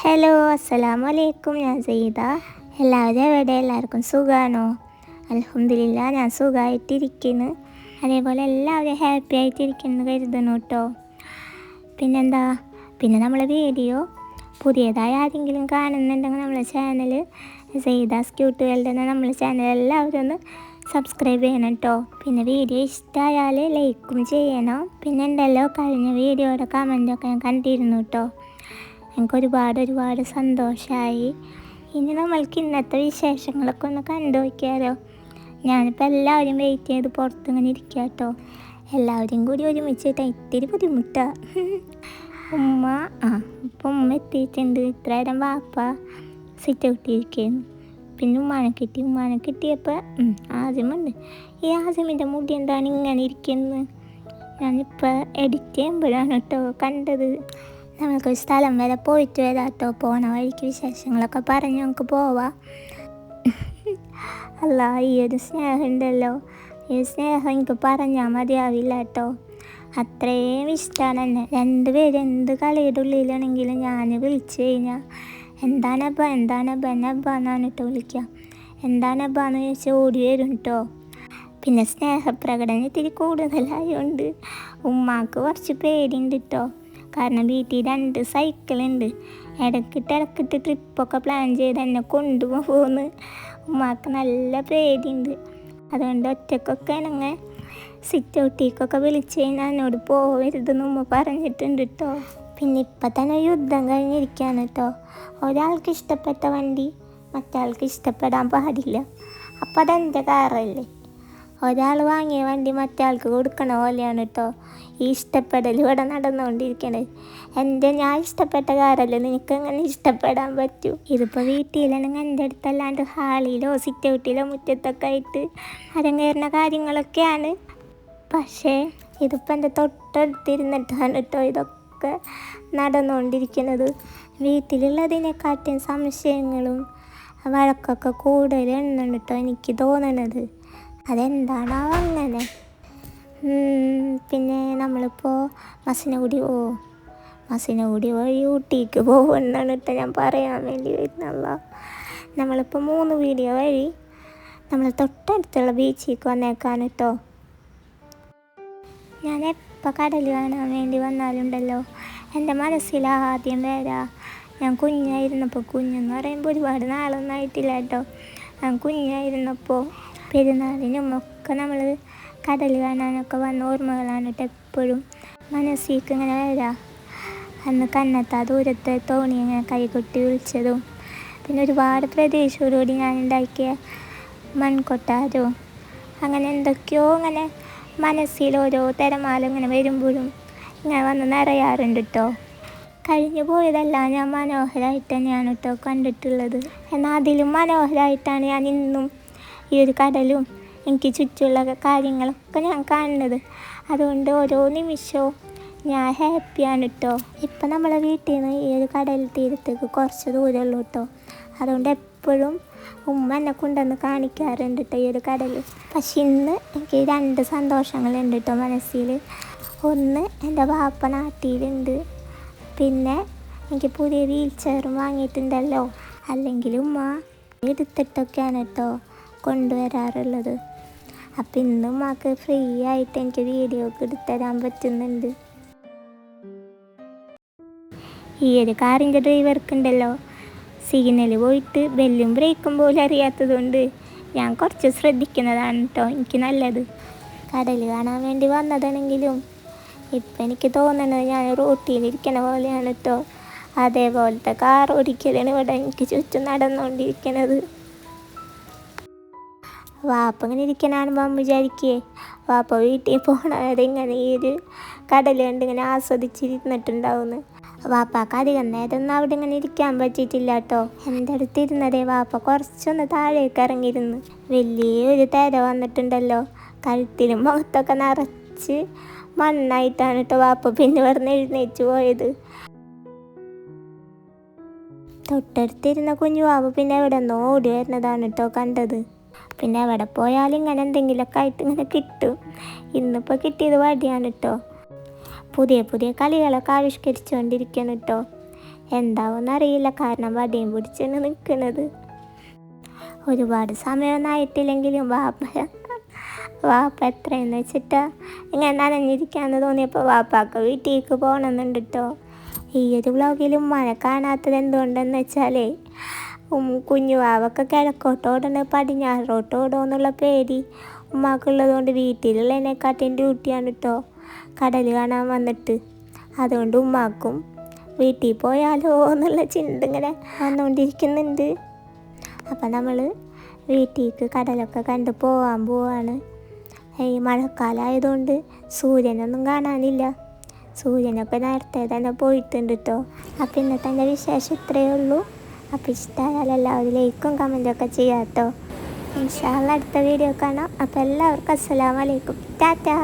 Hello അസ്സലാമു അലൈക്കും ഞാൻ സെയ്ത എല്ലാവരും എവിടെ? എല്ലാവർക്കും സുഖമാണോ അലഹമില്ല ഞാൻ സുഖമായിട്ടിരിക്കുന്നു അതേപോലെ എല്ലാവരും ഹാപ്പി ആയിട്ടിരിക്കുന്നു കരുതണം കേട്ടോ പിന്നെന്താ? പിന്നെ നമ്മളെ വീഡിയോ പുതിയതായി ആരെങ്കിലും കാണുന്നുണ്ടെങ്കിൽ നമ്മളെ ചാനൽ സെയ്താസ് ക്യൂട്ട് വേൾഡ് എന്ന നമ്മളെ ചാനൽ എല്ലാവരും ഒന്ന് സബ്സ്ക്രൈബ് ചെയ്യണം കേട്ടോ പിന്നെ വീഡിയോ ഇഷ്ടമായാൽ ലൈക്കും ചെയ്യണം. പിന്നെ ഉണ്ടല്ലോ കഴിഞ്ഞ വീഡിയോയുടെ കമന്റൊക്കെ ഞാൻ കണ്ടിരുന്നു കേട്ടോ എനിക്ക് ഒരുപാട് ഒരുപാട് സന്തോഷമായി ഇനി നമ്മൾക്ക് ഇന്നത്തെ വിശേഷങ്ങളൊക്കെ ഒന്ന് കണ്ടു നോക്കിയാലോ ഞാനിപ്പോൾ എല്ലാവരും വെയിറ്റ് ചെയ്ത് പുറത്തിങ്ങനെ ഇരിക്കുക കേട്ടോ എല്ലാവരും കൂടി ഒരുമിച്ചിട്ട് ഇത്തിരി ബുദ്ധിമുട്ടാണ് ഉമ്മ ആ ഇപ്പം ഉമ്മ എത്തിയിട്ടുണ്ട്. ഇത്ര നേരം വാപ്പ സിറ്റ് ഔട്ടിരിക്കുന്നു പിന്നെ ഉമ്മാനെ കിട്ടി. ഉമ്മാനെ കിട്ടിയപ്പോൾ ആദ്യമുണ്ട് ഈ ആദ്യമിന്റെ മുടി എന്താണ് ഇങ്ങനെ ഇരിക്കുന്നത്? ഞാനിപ്പോൾ എഡിറ്റ് ചെയ്യുമ്പോഴാണ് കേട്ടോ കണ്ടത്. നമുക്കൊരു സ്ഥലം വരെ പോയിട്ട് വരാം കേട്ടോ പോണ വഴിക്ക് വിശേഷങ്ങളൊക്കെ പറഞ്ഞ് നമുക്ക് പോവാം. അല്ല ഈ ഒരു സ്നേഹം ഉണ്ടല്ലോ. ഈ സ്നേഹം എനിക്ക് പറഞ്ഞാൽ മതിയാവില്ല കേട്ടോ. അത്രയും ഇഷ്ടമാണ് എന്നെ. രണ്ടുപേരും എന്ത് കളിയുടെ ഉള്ളിലാണെങ്കിലും ഞാൻ വിളിച്ചു കഴിഞ്ഞാൽ എന്താണബ്ബ എന്താണബ്ബ എന്നബ്ബ എന്നാണ് കേട്ടോ വിളിക്കുക എന്താണബ്ബ എന്ന് ചോദിച്ചാൽ ഓടി വരും കേട്ടോ പിന്നെ സ്നേഹപ്രകടനം ഇത്തിരി കൂടുതലായതുകൊണ്ട് ഉമ്മാക്ക് കുറച്ച് പേടിയുണ്ട് കേട്ടോ കാരണം വീട്ടിൽ രണ്ട് സൈക്കിളുണ്ട് ഇടക്കിട്ട് ഇടക്കിട്ട് ട്രിപ്പൊക്കെ പ്ലാൻ ചെയ്ത് എന്നെ കൊണ്ടുപോകുന്നു. ഉമ്മാക്ക് നല്ല പേടിയുണ്ട്. അതുകൊണ്ട് ഒറ്റക്കൊക്കെ ഞങ്ങൾ സിറ്റ് ഔട്ടിക്കൊക്കെ വിളിച്ച് കഴിഞ്ഞാൽ എന്നോട് പോകരുതെന്ന് ഉമ്മ പറഞ്ഞിട്ടുണ്ട് കേട്ടോ പിന്നെ ഇപ്പം തന്നെ യുദ്ധം കഴിഞ്ഞിരിക്കുകയാണ് കേട്ടോ ഒരാൾക്ക് ഇഷ്ടപ്പെട്ട വണ്ടി മറ്റാൾക്ക് ഇഷ്ടപ്പെടാൻ പാടില്ല. അപ്പം അതെന്റെ കാറല്ലേ? ഒരാൾ വാങ്ങിയ വണ്ടി മറ്റാൾക്ക് കൊടുക്കണ പോലെയാണ് കേട്ടോ ഈ ഇഷ്ടപ്പെടൽ ഇവിടെ നടന്നുകൊണ്ടിരിക്കണത്. എന്റെ ഞാൻ ഇഷ്ടപ്പെട്ട കാറല്ലേ നിനക്ക് എങ്ങനെ ഇഷ്ടപ്പെടാൻ പറ്റൂ? ഇതിപ്പോൾ വീട്ടിലാണെങ്കിൽ എന്റെ അടുത്തല്ലാണ്ട് ഹാളിലോ സിറ്റ് ഔട്ടിലോ മുറ്റത്തൊക്കെ ആയിട്ട് അരങ്ങേറുന്ന കാര്യങ്ങളൊക്കെയാണ്. പക്ഷേ ഇതിപ്പോൾ എന്റെ തൊട്ടടുത്തിരുന്നിട്ടാണ് കേട്ടോ ഇതൊക്കെ നടന്നുകൊണ്ടിരിക്കുന്നത് വീട്ടിലുള്ളതിനെക്കാട്ടും സംശയങ്ങളും വഴക്കൊക്കെ കൂടുതലുണ്ടെന്ന് കേട്ടോ എനിക്ക് തോന്നണത്. അതെന്താണോ അങ്ങനെ പിന്നെ നമ്മളിപ്പോൾ മസിനഗുടി ഓ മസിനഗുടി വഴി ഊട്ടിക്ക് പോകുമെന്നാണ് കേട്ടോ ഞാൻ പറയാൻ വേണ്ടി വരുന്നുള്ള നമ്മളിപ്പോൾ മൂന്ന് വീഡിയോ വഴി നമ്മൾ തൊട്ടടുത്തുള്ള ബീച്ചിലേക്ക് വന്നേക്കാൻ കേട്ടോ ഞാൻ എപ്പോൾ കടൽ കാണാൻ വേണ്ടി വന്നാലുണ്ടല്ലോ. എന്റെ മനസ്സിൽ ആദ്യം വരാ. ഞാൻ കുഞ്ഞായിരുന്നപ്പോൾ കുഞ്ഞെന്ന് പറയുമ്പോൾ ഒരുപാട് നാളൊന്നും ആയിട്ടില്ല കേട്ടോ ഞാൻ കുഞ്ഞായിരുന്നപ്പോൾ പെരുന്നാളിനും ഒക്കെ നമ്മൾ കടൽ കാണാനൊക്കെ വന്ന ഓർമ്മകളാണ് കേട്ടോ എപ്പോഴും. മനസ്സിലേക്ക് ഇങ്ങനെ വരാം. അന്ന് കന്നത്ത ദൂരത്തെ തോണി ഇങ്ങനെ കൈകൊട്ടി വിളിച്ചതും. പിന്നെ ഒരുപാട് പ്രദേശത്തോടുകൂടി ഞാൻ ഉണ്ടാക്കിയ മൺകൊട്ടാരവും അങ്ങനെ എന്തൊക്കെയോ ഇങ്ങനെ മനസ്സിൽ ഓരോ തിരമാല ഇങ്ങനെ വരുമ്പോഴും ഇങ്ങനെ വന്ന് നിറയാറുണ്ട് കേട്ടോ കഴിഞ്ഞു പോയതെല്ലാം ഞാൻ മനോഹരമായിട്ട് തന്നെയാണ് കേട്ടോ കണ്ടിട്ടുള്ളത്. എന്നാൽ അതിലും മനോഹരമായിട്ടാണ് ഞാൻ ഇന്നും ഈ ഒരു കടലും എനിക്ക് ചുറ്റുമുള്ള കാര്യങ്ങളൊക്കെ ഞാൻ കാണുന്നത്. അതുകൊണ്ട് ഓരോ നിമിഷവും ഞാൻ ഹാപ്പിയാണ് കേട്ടോ ഇപ്പം നമ്മളെ വീട്ടിൽ നിന്ന് ഈ ഒരു കടൽ തീരത്തേക്ക് കുറച്ച് ദൂരമുള്ളൂ കേട്ടോ അതുകൊണ്ട് എപ്പോഴും ഉമ്മ എന്നെ കൊണ്ടുവന്ന് കാണിക്കാറുണ്ട് കേട്ടോ ഈ ഒരു കടൽ. പക്ഷെ ഇന്ന് എനിക്ക് രണ്ട് സന്തോഷങ്ങളുണ്ട് കേട്ടോ മനസ്സിൽ ഒന്ന് എന്റെ വാപ്പ നാട്ടിലുണ്ട്. പിന്നെ എനിക്ക് പുതിയ വീൽ ചെയറും വാങ്ങിയിട്ടുണ്ടല്ലോ. അല്ലെങ്കിൽ ഉമ്മ എടുത്തിട്ടൊക്കെയാണ് കേട്ടോ കൊണ്ടുവരാറുള്ളത്. അപ്പം ഇന്നും മാക്ക് ഫ്രീ ആയിട്ട് എനിക്ക് വീഡിയോ ഒക്കെ എടുത്തരാൻ പറ്റുന്നുണ്ട്. ഈ ഒരു കാറിന്റെ ഡ്രൈവർക്ക് ഉണ്ടല്ലോ. സിഗ്നൽ പോയിട്ട് ബെല്ലും ബ്രേക്കും പോലും അറിയാത്തതുകൊണ്ട് ഞാൻ കുറച്ച് ശ്രദ്ധിക്കുന്നതാണ് കേട്ടോ എനിക്ക് നല്ലത്. കടൽ കാണാൻ വേണ്ടി വന്നതാണെങ്കിലും ഇപ്പം എനിക്ക് തോന്നുന്നത് ഞാൻ റോട്ടിയിലിരിക്കണ പോലെയാണ് കേട്ടോ അതേപോലത്തെ കാർ ഓടിക്കലാണ് ഇവിടെ എനിക്ക് ചുറ്റും നടന്നുകൊണ്ടിരിക്കുന്നത് വാപ്പ ഇങ്ങനെ ഇരിക്കാനാണ് കാണുമ്പോൾ വിചാരിക്കേ. വാപ്പ വീട്ടിൽ പോകണവരെ ഇങ്ങനെ ഈ ഒരു കടൽ കണ്ട് ഇങ്ങനെ ആസ്വദിച്ചിരുന്നിട്ടുണ്ടാവുന്നു. വാപ്പാക്ക് അധികം നേരമൊന്നും അവിടെ ഇങ്ങനെ ഇരിക്കാൻ പറ്റിയിട്ടില്ല കേട്ടോ. എന്റെ അടുത്ത് ഇരുന്നതേ വാപ്പ കുറച്ചൊന്ന് താഴേക്ക് ഇറങ്ങിയിരുന്നു. വലിയൊരു തിര വന്നിട്ടുണ്ടല്ലോ. കഴുത്തിലും മുഖത്തൊക്കെ നിറച്ച് മണ്ണായിട്ടാണ് കേട്ടോ വാപ്പ പിന്നെ പറഞ്ഞ് എഴുന്നേറ്റ് പോയത്. തൊട്ടടുത്തിരുന്ന കുഞ്ഞു വാപ്പ പിന്നെ എവിടെ നിന്ന് ഓടി വരുന്നതാണ് കേട്ടോ കണ്ടത്. പിന്നെ എവിടെ പോയാലും ഇങ്ങനെ എന്തെങ്കിലുമൊക്കെ ആയിട്ട് ഇങ്ങനെ കിട്ടും. ഇന്നിപ്പോൾ കിട്ടിയത് വടിയാണ് കേട്ടോ പുതിയ പുതിയ കളികളൊക്കെ ആവിഷ്കരിച്ചുകൊണ്ടിരിക്കണം കേട്ടോ എന്താവുമെന്ന് അറിയില്ല കാരണം വടിയും പിടിച്ചാണ് നിൽക്കുന്നത് ഒരുപാട് സമയമൊന്നും ആയിട്ടില്ലെങ്കിലും വാപ്പ വാപ്പ എത്രയെന്ന് വെച്ചിട്ട് ഇങ്ങനെ നനഞ്ഞിരിക്കാന്ന് തോന്നിയപ്പോൾ വാപ്പാക്ക് വീട്ടിലേക്ക് പോകണമെന്നുണ്ട് കേട്ടോ ഈ ഒരു വ്ളോഗിലും മഴ കാണാത്തത് എന്തുകൊണ്ടെന്ന് വെച്ചാലേ ഉം കുഞ്ഞു വാവൊക്കെ കിഴക്കോട്ടോടണ് പടിഞ്ഞാറോട്ടോടോ എന്നുള്ള പേടി. ഉമ്മാക്കുള്ളത് കൊണ്ട് വീട്ടിലുള്ളതിനെക്കാട്ടിയും ഡ്യൂട്ടിയാണ് കേട്ടോ കടൽ കാണാൻ വന്നിട്ട്. അതുകൊണ്ട് ഉമ്മാക്കും വീട്ടിൽ പോയാലോ എന്നുള്ള ചിന്ത ഇങ്ങനെ വന്നുകൊണ്ടിരിക്കുന്നുണ്ട് അപ്പം നമ്മൾ വീട്ടിലേക്ക് കടലൊക്കെ കണ്ട് പോകാൻ പോവാണ്. ഈ മഴക്കാലമായതുകൊണ്ട് സൂര്യനൊന്നും കാണാനില്ല. സൂര്യനൊക്കെ നേരത്തെ തന്നെ പോയിട്ടുണ്ട് കേട്ടോ അപ്പം ഇന്നത്തെ വിശേഷം ഇത്രയേ ഉള്ളൂ. അപ്പോൾ ഇഷ്ടമായാലും എല്ലാവരും ലൈക്കും കമന്റൊക്കെ ചെയ്യാം കേട്ടോ. ഇൻഷാല്ല അടുത്ത വീഡിയോ കാണാം. അപ്പോൾ എല്ലാവർക്കും അസ്സലാമലൈക്കും ടാറ്റാ.